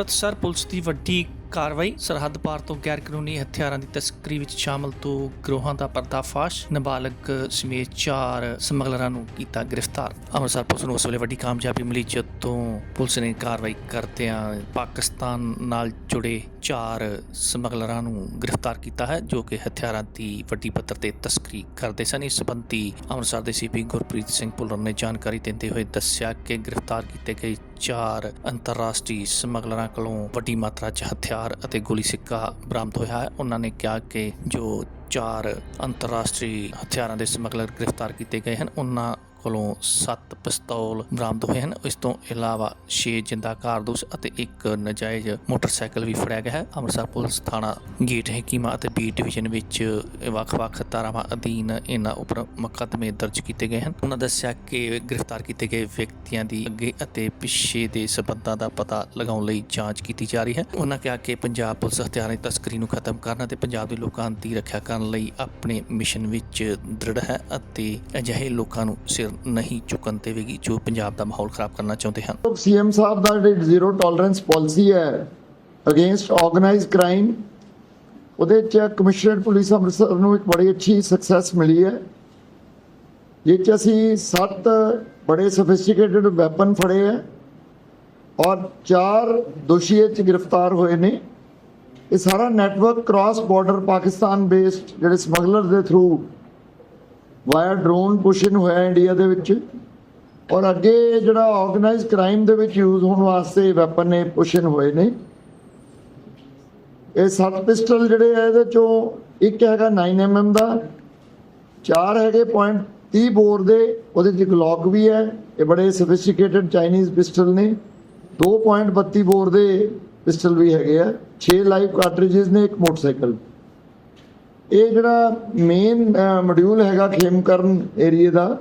Amritsar police ਦੀ ਵੱਡੀ ਕਾਰਵਾਈ ਸਰਹੱਦ ਪਾਰ ਤੋਂ ਗੈਰ ਕਾਨੂੰਨੀ ਹਥਿਆਰਾਂ ਦੀ ਤਸਕਰੀ ਵਿੱਚ ਸ਼ਾਮਲ ਦੋ ਗਰੋਹਾਂ ਦਾ ਪਰਦਾਫਾਸ਼। ਨਾਬਾਲਗ ਸਮੇਤ ਚਾਰ ਸਮਗਲਰਾਂ ਨੂੰ ਕੀਤਾ ਗ੍ਰਿਫਤਾਰ। ਅੰਮ੍ਰਿਤਸਰ ਪੁਲਿਸ ਨੂੰ ਉਸ ਵੇਲੇ ਵੱਡੀ ਕਾਮਯਾਬੀ ਮਿਲੀ ਜਦੋਂ ਪੁਲਿਸ ਨੇ ਕਾਰਵਾਈ ਕਰਦਿਆਂ ਪਾਕਿਸਤਾਨ ਨਾਲ ਜੁੜੇ ਚਾਰ ਸਮਗਲਰਾਂ ਨੂੰ ਗ੍ਰਿਫਤਾਰ ਕੀਤਾ ਹੈ, ਜੋ ਕਿ ਹਥਿਆਰਾਂ ਦੀ ਵੱਡੀ ਪੱਧਰ ਤੇ ਤਸਕਰੀ ਕਰਦੇ ਸਨ। ਇਸ ਸੰਬੰਧੀ ਅੰਮ੍ਰਿਤਸਰ ਦੇ ਸੀਪੀ ਗੁਰਪ੍ਰੀਤ ਸਿੰਘ ਭੁੱਲਰ ਨੇ ਜਾਣਕਾਰੀ ਦਿੰਦੇ ਹੋਏ ਦੱਸਿਆ ਕਿ ਗ੍ਰਿਫਤਾਰ ਕੀਤੇ ਗਏ ਚਾਰ ਅੰਤਰਰਾਸ਼ਟਰੀ ਸਮਗਲਰਾਂ ਕੋਲੋਂ ਵੱਡੀ ਮਾਤਰਾ 'ਚ ਹਥਿਆਰ ਅਤੇ ਗੋਲੀ ਸਿੱਕਾ ਬਰਾਮਦ ਹੋਇਆ ਹੈ। ਉਹਨਾਂ ਨੇ ਕਿਹਾ ਕਿ ਜੋ ਚਾਰ ਅੰਤਰਰਾਸ਼ਟਰੀ ਹਥਿਆਰਾਂ ਦੇ ਸਮਗਲਰ ਗ੍ਰਿਫਤਾਰ ਕੀਤੇ ਗਏ ਹਨ, ਉਹਨਾਂ ਕੋਲੋਂ 7 ਪਿਸਤੌਲ ਬਰਾਮਦ ਹੋਏ ਹਨ। ਇਸ ਤੋਂ ਇਲਾਵਾ 6 ਜਿੰਦਾ ਕਾਰਤੂਸ ਅਤੇ ਇੱਕ ਨਜਾਇਜ਼ ਮੋਟਰਸਾਈਕਲ ਵੀ ਫੜਿਆ ਗਿਆ ਹੈ। ਅੰਮ੍ਰਿਤਸਰ ਪੁਲਿਸ ਥਾਣਾ ਗੇਟ ਹਕੀਮਾ ਅਤੇ ਬੀ ਡਿਵੀਜ਼ਨ ਵਿੱਚ ਵੱਖ-ਵੱਖ ਧਾਰਾਵਾਂ ਅਧੀਨ ਇਹਨਾਂ ਉੱਪਰ ਮੁਕੱਦਮੇ ਦਰਜ ਕੀਤੇ ਗਏ ਹਨ। ਉਹਨਾਂ ਦੱਸਿਆ ਕਿ ਗ੍ਰਿਫਤਾਰ ਕੀਤੇ ਗਏ ਵਿਅਕਤੀਆਂ ਦੀ ਅੱਗੇ ਅਤੇ ਪਿੱਛੇ ਦੇ ਸਬੰਧਾਂ ਦਾ ਪਤਾ ਲਗਾਉਣ ਲਈ ਜਾਂਚ ਕੀਤੀ ਜਾ ਰਹੀ ਹੈ। ਉਹਨਾਂ ਕਿਹਾ ਕਿ ਪੰਜਾਬ ਪੁਲਿਸ ਹਥਿਆਰਾਂ ਦੀ ਤਸਕਰੀ ਨੂੰ ਖਤਮ ਕਰਨ ਅਤੇ ਪੰਜਾਬ ਦੇ ਲੋਕਾਂ ਦੀ ਰੱਖਿਆ ਕਰਨ ਲਈ ਆਪਣੇ ਮਿਸ਼ਨ ਵਿੱਚ ਦ੍ਰਿੜ ਹੈ ਅਤੇ ਅਜਿਹੇ ਲੋਕਾਂ ਨੂੰ ਸਿਰ ਨਹੀਂ ਚੁੱਕਣ ਦੇਵੇਗੀ ਜੋ ਪੰਜਾਬ ਦਾ ਮਾਹੌਲ ਖਰਾਬ ਕਰਨਾ ਚਾਹੁੰਦੇ ਹਨ। ਸੀਐਮ ਸਾਹਿਬ ਦਾ ਜਿਹੜੀ ਜ਼ੀਰੋ ਟੋਲਰੈਂਸ ਪਾਲਿਸੀ ਹੈ ਅਗੇਂਸਟ ਆਰਗੇਨਾਈਜ਼ਡ ਕ੍ਰਾਈਮ ਉਹਦੇ ਚ ਕਮਿਸ਼ਨਰ ਪੁਲਿਸ ਅੰਮ੍ਰਿਤਸਰ ਨੂੰ ਇੱਕ ਬੜੀ ਅੱਛੀ ਸਕਸੈਸ ਮਿਲੀ ਹੈ। ਜਿਸ ਚ ਅਸੀਂ ਸੱਤ ਬੜੇ ਸੋਫਿਸਟੀਕੇਟਡ ਵੈਪਨ ਫੜੇ ਹੈ ਔਰ ਚਾਰ ਦੋਸ਼ੀ ਚ ਗ੍ਰਿਫਤਾਰ ਹੋਏ ਨੇ। ਇਹ ਸਾਰਾ network cross border Pakistan based ਜਿਹੜੇ ਸਮਗਲਰ ਦੇ ਥਰੂ ਵਾਇਆ ਡਰੋਨ ਪੁਸ਼ਨ ਹੋਇਆ ਇੰਡੀਆ ਦੇ ਵਿੱਚ। ਔਰ ਅੱਗੇ ਜਿਹੜਾ ਆਰਗੇਨਾਈਜ਼ਡ ਕ੍ਰਾਈਮ ਦੇ ਵਿੱਚ ਯੂਜ਼ ਹੋਣ ਵਾਸਤੇ ਵੈਪਨ ਨੇ ਪੁਸ਼ਨ ਹੋਏ ਨੇ। ਇਹ ਸੱਤ ਪਿਸਟਲ ਜਿਹੜੇ ਆ ਇਹਦੇ ਚੋਂ ਇੱਕ ਹੈਗਾ 9mm ਦਾ, ਚਾਰ ਹੈਗੇ ਪੁਆਇੰਟ 30 ਬੋਰ ਦੇ, ਉਹਦੇ ਚ ਗਲੌਕ ਵੀ ਹੈ। ਇਹ ਬੜੇ ਸੋਫਿਸਟੀਕੇਟਡ ਚਾਈਨੀਜ਼ ਪਿਸਟਲ ਨੇ। 2.32 ਬੋਰ ਦੇ ਪਿਸਟਲ ਵੀ ਹੈਗੇ ਆ। 6 ਲਾਈਵ ਕਾਰਟ੍ਰਿਜਸ ਨੇ, ਇੱਕ ਮੋਟਰਸਾਈਕਲ ਇਹ ਜਿਹੜਾ ਮੇਨ ਮੋਡਿਊਲ ਹੈਗਾ ਖੇਮਕਰਨ ਏਰੀਏ ਦਾ,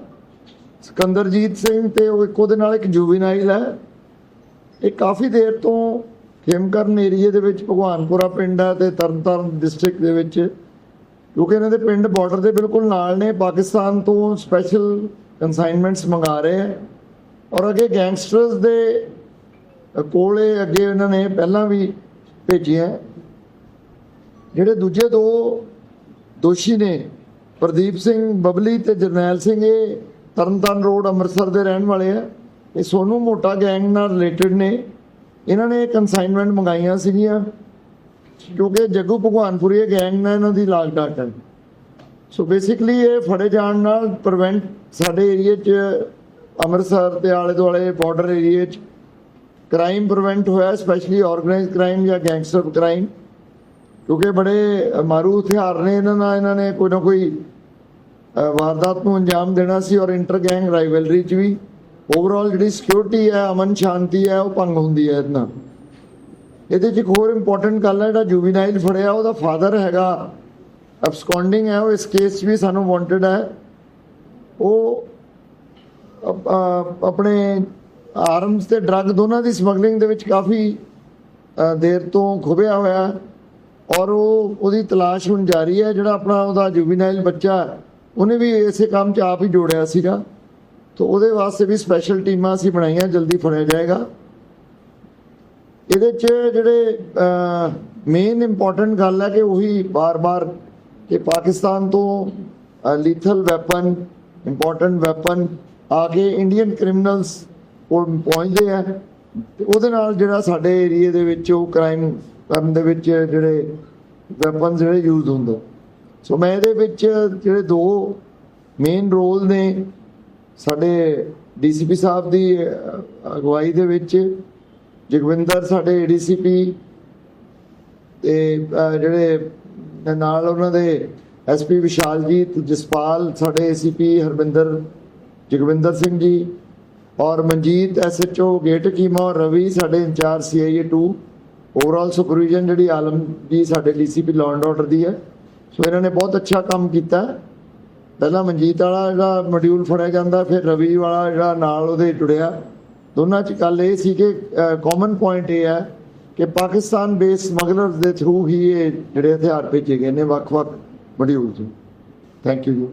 ਸਿਕੰਦਰਜੀਤ ਸਿੰਘ ਤੇ ਉਹ ਇੱਕ ਉਹਦੇ ਨਾਲ ਇੱਕ ਜੁਵੀਨਾਈਲ ਹੈ। ਇਹ ਕਾਫੀ ਦੇਰ ਤੋਂ ਖੇਮਕਰਨ ਏਰੀਏ ਦੇ ਵਿੱਚ ਭਗਵਾਨਪੁਰਾ ਪਿੰਡ ਹੈ ਤੇ ਤਰਨਤਾਰਨ ਡਿਸਟ੍ਰਿਕਟ ਦੇ ਵਿੱਚ। ਕਿਉਂਕਿ ਇਹਨਾਂ ਦੇ ਪਿੰਡ ਬਾਰਡਰ ਦੇ ਬਿਲਕੁਲ ਨਾਲ ਨੇ, ਪਾਕਿਸਤਾਨ ਤੋਂ ਸਪੈਸ਼ਲ ਕਨਸਾਈਨਮੈਂਟਸ ਮੰਗਾ ਰਹੇ ਹੈ ਔਰ ਅੱਗੇ ਗੈਂਗਸਟਰਸ ਦੇ ਕੋਲੇ ਅੱਗੇ ਇਹਨਾਂ ਨੇ ਪਹਿਲਾਂ ਵੀ ਭੇਜੀਆਂ। ਜਿਹੜੇ ਦੂਜੇ ਦੋ ਦੋਸ਼ੀ ਨੇ ਪ੍ਰਦੀਪ ਸਿੰਘ ਬਬਲੀ ਤੇ ਜਰਨੈਲ ਸਿੰਘ, ਇਹ ਤਰਨਤਾਰਨ ਰੋਡ ਅੰਮ੍ਰਿਤਸਰ ਦੇ ਰਹਿਣ ਵਾਲੇ ਆ। ਇਹ ਸੋਨੂ ਮੋਟਾ ਗੈਂਗ ਨਾਲ ਰਿਲੇਟਡ ਨੇ। ਇਹਨਾਂ ਨੇ ਕਨਸਾਈਨਮੈਂਟ ਮੰਗਾਈਆਂ ਸੀਗੀਆਂ, ਕਿਉਂਕਿ ਜੱਗੂ ਭਗਵਾਨਪੁਰੀ ਗੈਂਗ ਨਾਲ ਇਹਨਾਂ ਦੀ ਲਾਗ ਡਾਟ ਹੈ। ਸੋ ਬੇਸਿਕਲੀ ਇਹ ਫੜੇ ਜਾਣ ਨਾਲ ਪ੍ਰੀਵੈਂਟ ਸਾਡੇ ਏਰੀਆ 'ਚ, ਅੰਮ੍ਰਿਤਸਰ ਤੇ ਆਲੇ ਦੁਆਲੇ ਬਾਰਡਰ ਏਰੀਆ 'ਚ ਕ੍ਰਾਈਮ ਪ੍ਰੀਵੈਂਟ ਹੋਇਆ ਸਪੈਸ਼ਲੀ ਆਰਗੇਨਾਈਜ਼ਡ ਕ੍ਰਾਈਮ ਜਾਂ ਗੈਂਗਸਟਰ ਕ੍ਰਾਈਮ ਕਿਉਂਕਿ ਬੜੇ ਮਾਰੂ ਹਥਿਆਰ ਨੇ ਇਹਨਾਂ ਨਾਲ, ਇਹਨਾਂ ਨੇ ਕੋਈ ਨਾ ਕੋਈ ਵਾਰਦਾਤ ਨੂੰ ਅੰਜਾਮ ਦੇਣਾ ਸੀ ਔਰ ਇੰਟਰ ਗੈਂਗ ਰਾਈਵਲਰੀ 'ਚ ਵੀ। ਓਵਰਆਲ ਜਿਹੜੀ ਸਿਕਿਉਰਿਟੀ ਹੈ, ਅਮਨ ਸ਼ਾਂਤੀ ਹੈ, ਉਹ ਭੰਗ ਹੁੰਦੀ ਹੈ ਇਹਨਾਂ ਇਹਦੇ 'ਚ ਇੱਕ ਹੋਰ ਇੰਪੋਰਟੈਂਟ ਗੱਲ ਹੈ, ਜਿਹੜਾ ਜੁਵੀਨਾਈਲ ਫੜਿਆ, ਉਹਦਾ ਫਾਦਰ ਹੈਗਾ ਅਬਸਕੌਂਡਿੰਗ ਹੈ, ਉਹ ਇਸ ਕੇਸ 'ਚ ਵੀ ਸਾਨੂੰ ਵਾਂਟਡ ਹੈ। ਉਹ ਆਪਣੇ ਆਰਮਸ ਤੇ ਡਰੱਗ ਦੋਨਾਂ ਦੀ ਸਮਗਲਿੰਗ ਦੇ ਵਿੱਚ ਕਾਫੀ ਦੇਰ ਤੋਂ ਖੁਬਿਆ ਹੋਇਆ ਹੈ। ਔਰ ਉਹ ਉਹਦੀ ਤਲਾਸ਼ ਹੁਣ ਜਾਰੀ ਹੈ, ਜਿਹੜਾ ਆਪਣਾ ਉਹਦਾ ਜੁਵੀਨਾਈਲ ਬੱਚਾ ਉਹਨੇ ਵੀ ਇਸੇ ਕੰਮ 'ਚ ਆਪ ਹੀ ਜੋੜਿਆ ਸੀਗਾ। ਤਾਂ ਉਹਦੇ ਵਾਸਤੇ ਵੀ ਸਪੈਸ਼ਲ ਟੀਮਾਂ ਅਸੀਂ ਬਣਾਈਆਂ, ਜਲਦੀ ਫੜਿਆ ਜਾਏਗਾ। ਇਹਦੇ 'ਚ ਜਿਹੜੇ ਮੇਨ ਇੰਪੋਰਟੈਂਟ ਗੱਲ ਹੈ ਕਿ ਉਹੀ ਬਾਰ-ਬਾਰ ਕਿ ਪਾਕਿਸਤਾਨ ਤੋਂ ਲੀਥਲ ਵੈਪਨ ਇੰਪੋਰਟੈਂਟ ਵੈਪਨ ਆ ਕੇ ਇੰਡੀਅਨ ਕ੍ਰਿਮੀਨਲਸ ਕੋਲ ਪਹੁੰਚਦੇ ਆ। ਤੇ ਉਹਦੇ ਨਾਲ ਜਿਹੜਾ ਸਾਡੇ ਏਰੀਆ ਦੇ ਵਿੱਚ ਉਹ ਕ੍ਰਾਈਮ ਕਰਨ ਦੇ ਵਿੱਚ ਜਿਹੜੇ ਵੈਪਨ ਜਿਹੜੇ ਯੂਜ਼ ਹੁੰਦੇ। ਸੋ ਮੈਂ ਇਹਦੇ ਵਿੱਚ ਜਿਹੜੇ ਦੋ ਮੇਨ ਰੋਲ ਨੇ ਸਾਡੇ ਡੀਸੀਪੀ ਸਾਹਿਬ ਦੀ ਅਗਵਾਈ ਦੇ ਵਿੱਚ ਜਗਵਿੰਦਰ ਸਾਡੇ ਏਡੀਸੀਪੀ ਤੇ ਅਹ, ਜਿਹੜੇ ਨਾਲ ਉਹਨਾਂ ਦੇ ਐਸਪੀ ਵਿਸ਼ਾਲਜੀਤ ਜਸਪਾਲ ਸਾਡੇ ਏਸੀਪੀ ਹਰਵਿੰਦਰ ਜਗਵਿੰਦਰ ਸਿੰਘ ਜੀ ਔਰ ਮਨਜੀਤ ਐਸਐਚਓ ਗੇਟ ਕੀਮਾ ਔਰ ਰਵੀ ਸਾਡੇ ਇੰਚਾਰਜ ਸੀਆਈਏ 2 ਓਵਰਆਲ ਸੁਪਰਵੀਜ਼ਨ ਜਿਹੜੀ ਆਲਮ ਜੀ ਸਾਡੇ ਡੀਸੀਪੀ ਲਾਅ ਐਂਡ ਆਰਡਰ ਦੀ ਹੈ। ਸੋ ਇਹਨਾਂ ਨੇ ਬਹੁਤ ਅੱਛਾ ਕੰਮ ਕੀਤਾ। ਪਹਿਲਾਂ ਮਨਜੀਤ ਵਾਲਾ ਜਿਹੜਾ ਮੋਡਿਊਲ ਫੜਿਆ ਜਾਂਦਾ, ਫਿਰ ਰਵੀ ਵਾਲਾ ਜਿਹੜਾ ਨਾਲ ਉਹਦੇ ਜੁੜਿਆ। ਦੋਨਾਂ ਚ ਗੱਲ ਇਹ ਸੀ ਕਿ ਕਾਮਨ ਪੁਆਇੰਟ ਇਹ ਹੈ ਕਿ ਪਾਕਿਸਤਾਨ ਬੇਸ ਸਮਗਲਰਸ ਦੇ ਥਰੂ ਹੀ ਇਹ ਜਿਹੜੇ ਹਥਿਆਰ ਭੇਜੇ ਗਏ ਨੇ ਵੱਖ-ਵੱਖ ਮੋਡਿਊਲ ਚ ਥੈਂਕ ਯੂ ਜੀ।